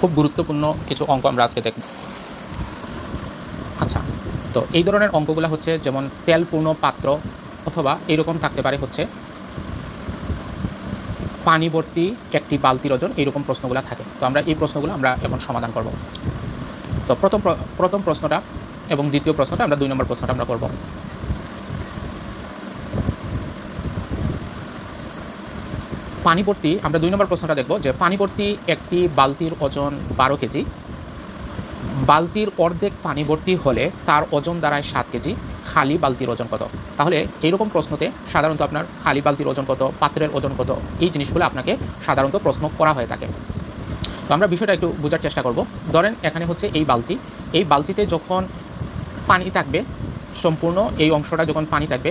খুব গুরুত্বপূর্ণ কিছু অঙ্ক আমরা আজকে দেখব। আচ্ছা তো এই ধরনের অঙ্কগুলো হচ্ছে যেমন তেলপূর্ণ পাত্র অথবা এরকম থাকতে পারে হচ্ছে পানি ভর্তি একটি বালতির ওজন এইরকম প্রশ্নগুলো থাকে। তো আমরা এই প্রশ্নগুলো আমরা এখন সমাধান করব। তো প্রথম প্র- প্রথম প্রশ্নটা এবং দ্বিতীয় প্রশ্নটা আমরা দুই নম্বর প্রশ্নটা আমরা করব। পানি ভর্তি আমরা দুই নম্বর প্রশ্নটা দেখব যে পানি ভর্তি একটি বালতির ওজন বারো কেজি। বালতির অর্ধেক পানি ভর্তি হলে তার ওজন দাঁড়ায় সাত কেজি। খালি বালতির ওজন কত? তাহলে এইরকম প্রশ্নতে সাধারণত আপনার খালি বালতির ওজন কত, পাত্রের ওজন কত, এই জিনিসগুলো আপনাকে সাধারণত প্রশ্ন করা হয়ে থাকে। তো আমরা বিষয়টা একটু বোঝার চেষ্টা করব। ধরেন এখানে হচ্ছে এই বালতি। এই বালতিতে যখন পানি থাকবে, সম্পূর্ণ এই অংশটা যখন পানি থাকবে,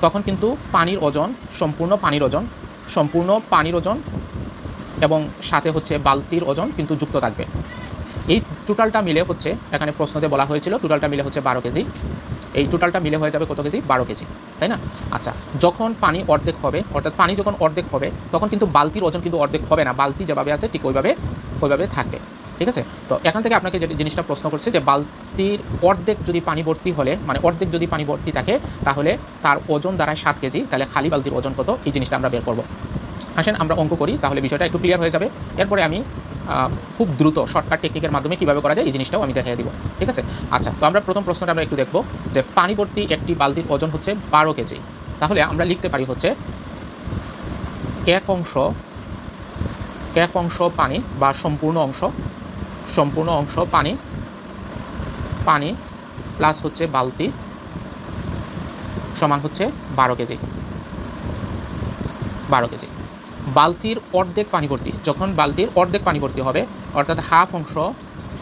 তখন কিন্তু পানির ওজন, সম্পূর্ণ পানির ওজন সম্পূর্ণ পানির ওজন এবং সাথে হচ্ছে বালতির ওজন কিন্তু যুক্ত থাকবে। এই টোটালটা মিলে হচ্ছে, এখানে প্রশ্নতে বলা হয়েছিল টোটালটা মিলে হচ্ছে বারো কেজি। এই টোটালটা মিলে হয়ে যাবে কত কেজি? বারো কেজি, তাই না? আচ্ছা যখন পানি অর্ধেক হবে, অর্থাৎ পানি যখন অর্ধেক হবে, তখন কিন্তু বালতির ওজন কিন্তু অর্ধেক হবে না। বালতি যেভাবে আছে, ঠিক ওইভাবে ওইভাবে থাকবে। ঠিক আছে? তো এখান থেকে আপনাকে যে জিনিসটা প্রশ্ন করছে যে বালতির অর্ধেক যদি পানি ভর্তি হলে মানে অর্ধেক যদি পানি ভর্তি থাকে, তাহলে তার ওজন দাঁড়ায় সাত কেজি, তাহলে খালি বালতির ওজন কত? এই জিনিসটা আমরা বের করব। আসেন, আমরা অঙ্ক করি, তাহলে বিষয়টা একটু ক্লিয়ার হয়ে যাবে। এরপরে আমি খুব দ্রুত শর্টকাট টেকনিকের মাধ্যমে কীভাবে করা যায়, এই জিনিসটাও আমি দেখিয়ে দিব। ঠিক আছে? আচ্ছা তো আমরা প্রথম প্রশ্নটা আমরা একটু দেখব যে পানি ভর্তি একটি বালতির ওজন হচ্ছে বারো কেজি। তাহলে আমরা লিখতে পারি হচ্ছে এক অংশ এক অংশ পানি বা সম্পূর্ণ অংশ সম্পূর্ণ অংশ পানি। পানি প্লাস হচ্ছে বালতি সমান হচ্ছে বারো কেজি। বারো কেজি। বালতির অর্ধেক পানি ভর্তি। যখন বালতির অর্ধেক পানি ভর্তি হবে, অর্থাৎ হাফ অংশ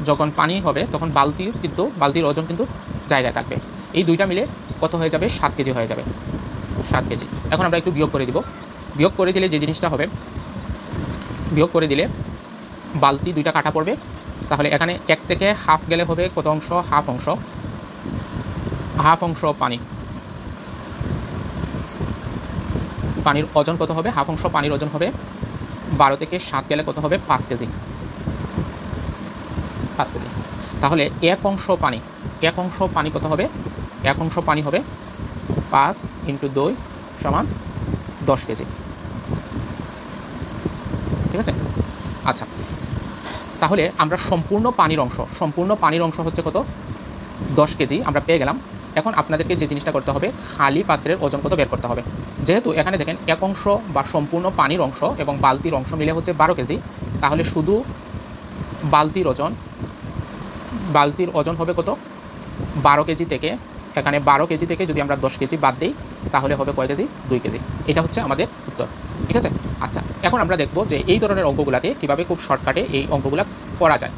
যখন পানি হবে, তখন বালতির কিন্তু, বালতির ওজন কিন্তু জায়গায় থাকবে। এই দুইটা মিলে কত হয়ে যাবে? সাত কেজি হয়ে যাবে। সাত কেজি। এখন আমরা একটু বিয়োগ করে দিব। বিয়োগ করে দিলে যে জিনিসটা হবে, বিয়োগ করে দিলে বালতি দুইটা কাটা পড়বে। তাহলে এখানে এক থেকে হাফ গেলে হবে কত অংশ? হাফ অংশ। হাফ অংশ পানি। পানির ওজন কত হবে? হাফ অংশ পানির ওজন হবে বারো থেকে সাত গেলে কত হবে? পাঁচ কেজি। পাঁচ কেজি। তাহলে এক অংশ পানি, এক অংশ পানি কত হবে? এক অংশ পানি হবে পাঁচ ইন্টু দুই সমান দশ কেজি। ঠিক আছে? আচ্ছা তাহলে আমরা সম্পূর্ণ পানির অংশ, সম্পূর্ণ পানির অংশ হচ্ছে কত? দশ কেজি আমরা পেয়ে গেলাম। এখন আপনাদেরকে যে জিনিসটা করতে হবে, খালি পাত্রের ওজন কত বের করতে হবে? যেহেতু এখানে দেখেন এক অংশ বা সম্পূর্ণ পানির অংশ এবং বালতির অংশ মিলে হচ্ছে বারো কেজি, তাহলে শুধু বালতির ওজন বালতির ওজন হবে কত? বারো কেজি থেকে এখানে বারো কেজি থেকে যদি আমরা দশ কেজি বাদ দিই, তাহলে হবে কয় কেজি? দুই কেজি। এটা হচ্ছে আমাদের উত্তর। ঠিক আছে? আচ্ছা এখন আমরা দেখব যে এই ধরনের অঙ্কগুলোকে কীভাবে খুব শর্টকাটে এই অঙ্কগুলো করা যায়।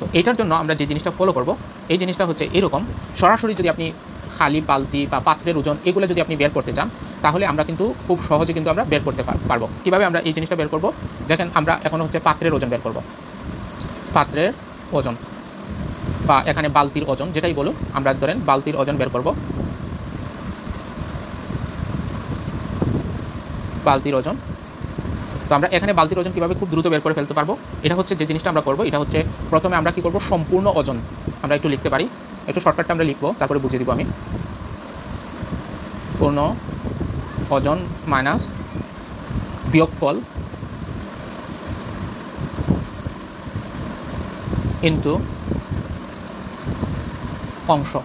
তো এটার জন্য আমরা যে জিনিসটা ফলো করব, এই জিনিসটা হচ্ছে এরকম। সরাসরি যদি আপনি খালি, বালতি বা পাত্রের ওজন এগুলো যদি আপনি বের করতে চান, তাহলে আমরা কিন্তু খুব সহজে কিন্তু আমরা বের করতে পার- পারব। কীভাবে আমরা এই জিনিসটা বের করব? দেখেন আমরা এখন হচ্ছে পাত্রের ওজন বের করব। পাত্রের ওজন। বা এখানে বালতির ওজন, যেটাই বলুন আমরা ধরেন বালতির ওজন বের করব। বালতির ওজন। তো আমরা এখানে বালতির ওজন কীভাবে খুব দ্রুত বের করে ফেলতে পারব? এটা হচ্ছে যে জিনিসটা আমরা করব, এটা হচ্ছে প্রথমে আমরা কি করব? সম্পূর্ণ ওজন আমরা একটু লিখতে পারি। একটু শর্টকাটটা আমরা লিখব, তারপরে বুঝিয়ে দিব আমি। পূর্ণ ওজন মাইনাস বিয়োগফল ইন্টু অংশ।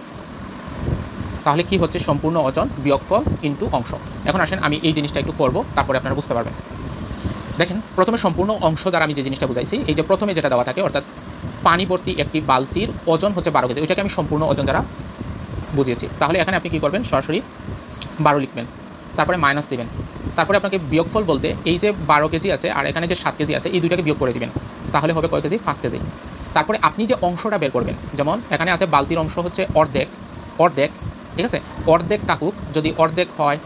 তাহলে কি হচ্ছে? সম্পূর্ণ ওজন বিয়োগফল ইন্টু অংশ। এখন আসেন আমি এই জিনিসটা একটু করব, তারপরে আপনারা বুঝতে পারবেন। দেখেন, প্রথমে সম্পূর্ণ অংশ দ্বারা আমি যে জিনিসটা বুঝাইছি, এই যে প্রথমে যেটা দেওয়া থাকে, অর্থাৎ পানিবর্তী একটি বালতির ওজন হচ্ছে বারো কেজি। ওইটাকে আমি সম্পূর্ণ ওজন দ্বারা বুঝিয়েছি। তাহলে এখানে আপনি কী করবেন? সরাসরি বারো লিখবেন। তারপরে মাইনাস দেবেন। তারপরে আপনাকে বিয়োগফল বলতে এই যে বারো কেজি আছে আর এখানে যে সাত কেজি আছে, এই দুইটাকে বিয়োগ করে দিবেন। তাহলে হবে কয় কেজি? পাঁচ কেজি। তারপরে আপনি যে অংশটা বের করবেন, যেমন এখানে আছে বালতির অংশ হচ্ছে অর্ধেক অর্ধেক, ঠিক আছে? অর্ধেক থাকুক, যদি অর্ধেক হয়,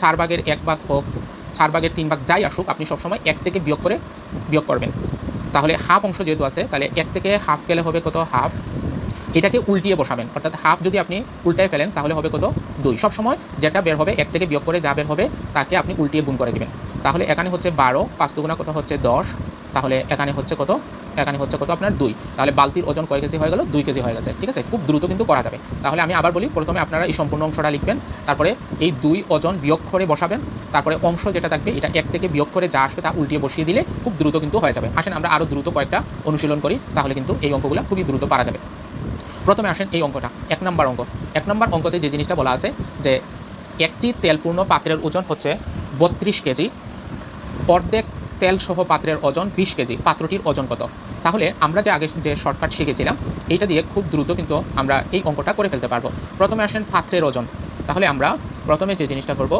চার ভাগের এক ভাগ হোক, চার ভাগের তিন ভাগ যাই আসুক, আপনি সবসময় এক থেকে বিয়োগ করে বিয়োগ করবেন। তাহলে হাফ অংশ যেহেতু আছে, তাহলে এক থেকে হাফ গেলে হবে কত? হাফ এটাকে উল্টিয়ে বসাবেন, অর্থাৎ হাফ যদি আপনি উল্টায় ফেলেন, তাহলে হবে কত? দুই। সবসময় যেটা বের হবে, এক থেকে বিয়োগ করে যা বের হবে, তাকে আপনি উল্টিয়ে গুণ করে দিবেন। তাহলে এখানে হচ্ছে বারো, পাঁচ দুগুণা কত হচ্ছে দশ, তাহলে এখানে হচ্ছে কত? এখানে হচ্ছে কত আপনার দুই। তাহলে বালতির ওজন কয় কেজি হয়ে গেল? দুই কেজি হয়ে গেছে, ঠিক আছে? খুব দ্রুত কিন্তু করা যাবে। তাহলে আমি আবার বলি, প্রথমে আপনারা এই সম্পূর্ণ অংশটা লিখবেন, তারপরে এই দুই ওজন বিয়োগ করে বসাবেন, তারপরে অংশ যেটা থাকবে, এটা এক থেকে বিয়োগ করে যা আসবে তা উল্টিয়ে বসিয়ে দিলে খুব দ্রুত কিন্তু হয়ে যাবে। আসেন আমরা আরও দ্রুত কয়েকটা অনুশীলন করি, তাহলে কিন্তু এই অঙ্কগুলো খুবই দ্রুত পারা যাবে। প্রথমে আসেন এই অঙ্কটা, এক নম্বর অঙ্ক। এক নম্বর অঙ্কতে যে জিনিসটা বলা আছে যে একটি তেলপূর্ণ পাত্রের ওজন হচ্ছে বত্রিশ কেজি অর্ধেক তেল সহ পাত্রের ওজন বিশ কেজি, পাত্রটির ওজন কত? তাহলে আমরা যে আগে যে শর্টকাট শিখেছিলাম, এইটা দিয়ে খুব দ্রুত কিন্তু আমরা এই অঙ্কটা করে ফেলতে পারব। প্রথমে আসেন পাত্রের ওজন। তাহলে আমরা প্রথমে যে জিনিসটা করব,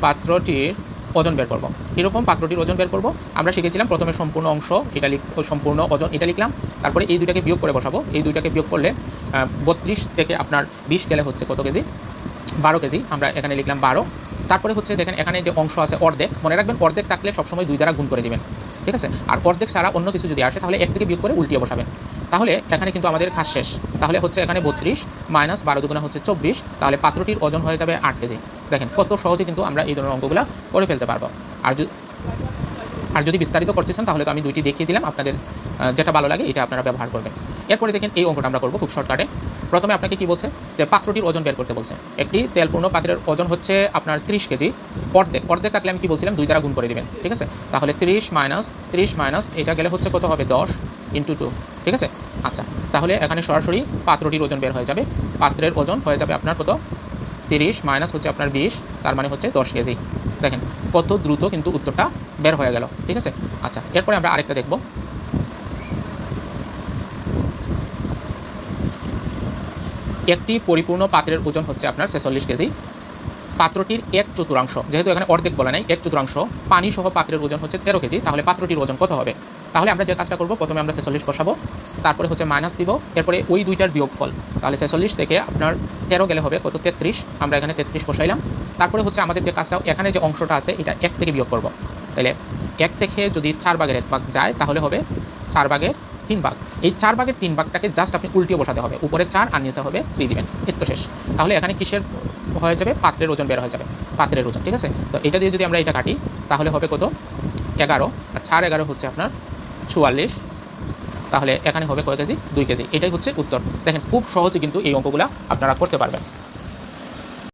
পাত্রটির ওজন বের করব। এরকম পাত্রটির ওজন বের করব? আমরা শিখেছিলাম প্রথমে সম্পূর্ণ অংশ, এটা লিখ সম্পূর্ণ ওজন, এটা লিখলাম, তারপরে এই দুইটাকে বিয়োগ করে বসাবো। এই দুইটাকে বিয়োগ করলে বত্রিশ থেকে আপনার বিশ গেলে হচ্ছে কত কেজি? বারো কেজি। আমরা এখানে লিখলাম বারো। তারপরে হচ্ছে দেখেন এখানে যে অংশ আছে অর্ধেক, মনে রাখবেন অর্ধেক থাকলে সবসময় দুই দ্বারা গুণ করে দিবেন, ঠিক আছে? আর অর্ধেক ছাড়া অন্য কিছু যদি আসে তাহলে এক থেকে বিয়োগ করে উল্টিয়ে বসাবেন। তাহলে এখানে কিন্তু আমাদের কাজ শেষ। তাহলে হচ্ছে এখানে বত্রিশ মাইনাস বারো দুগুণা হচ্ছে চব্বিশ, তাহলে পাত্রটির ওজন হয়ে যাবে আট কেজি। দেখেন কত সহজে কিন্তু আমরা এই ধরনের অঙ্কগুলো করে ফেলতে পারব। আর আর যদি বিস্তারিত করতে চান তাহলে তো আমি দুইটি দেখিয়ে দিলাম, আপনাদের যেটা ভালো লাগে এটা আপনারা ব্যবহার করবেন। এরপরে দেখেন এই অঙ্কটা আমরা করব খুব শর্টকাটে। প্রথমে আপনাকে কি বলছে? যে পাত্রটির ওজন বের করতে বলছে। একটি তেলপূর্ণ পাত্রের ওজন হচ্ছে আপনার ত্রিশ কেজি অর্ধেক। অর্ধেক থাকলে আমি কি বলছিলাম? দুই দ্বারা গুণ করে দেবেন, ঠিক আছে? তাহলে ত্রিশ মাইনাস ত্রিশ মাইনাস, এটা গেলে হচ্ছে কত হবে? দশ ইন্টু টু, ঠিক আছে? আচ্ছা তাহলে এখানে সরাসরি পাত্রটির ওজন বের হয়ে যাবে। পাত্রের ওজন হয়ে যাবে আপনার কত? তিরিশ মাইনাস হচ্ছে আপনার বিশ, তার মানে হচ্ছে দশ কেজি। দেখেন, কত দ্রুত কিন্তু উত্তরটা বের হয়ে গেল, ঠিক আছে? আচ্ছা এরপরে আমরা আরেকটা দেখব। একটি পরিপূর্ণ পাত্রের ওজন হচ্ছে আপনার ছেচল্লিশ কেজি। পাত্রটির এক চতুর্থাংশ, যেহেতু এখানে অর্ধেক বলা নাই, এক চতুর্থাংশ পানি সহ পাত্রের ওজন হচ্ছে তেরো কেজি, তাহলে পাত্রটির ওজন কত হবে? তাহলে আমরা যে কাজটা করব, প্রথমে আমরা ছেচল্লিশ বসাবো, তারপরে হচ্ছে মাইনাস দিব, এরপরে ওই দুইটার বিয়োগফল, তাহলে ছেচল্লিশ থেকে আপনার তেরো গেলে হবে কত? তেত্রিশ, আমরা এখানে তেত্রিশ বসাইলাম। তারপরে হচ্ছে আমাদের যে কাজটা, এখানে যে অংশটা আছে, এটা এক থেকে বিয়োগ করব। তাহলে এক থেকে যদি চার ভাগের এক ভাগ যায়, তাহলে হবে চার ভাগের তিন ভাগ। এই চার ভাগের তিন ভাগটাকে জাস্ট আপনি উল্টিয়ে বসাতে হবে। উপরে চার আর নিচে হবে থ্রি দিবেন। তো শেষ। তাহলে এখানে কিসের হয়ে যাবে? পাত্রের ওজন বের হয়ে যাবে। পাত্রের ওজন, ঠিক আছে? তো এটা দিয়ে যদি আমরা এটা কাটি, তাহলে হবে কত? এগারো। আর চার এগারো হচ্ছে আপনার চুয়াল্লিশ। তাহলে এখানে হবে কয় কেজি? দুই কেজি। এটাই হচ্ছে উত্তর। দেখেন, খুব সহজে কিন্তু এই অঙ্কগুলো আপনারা করতে পারবেন।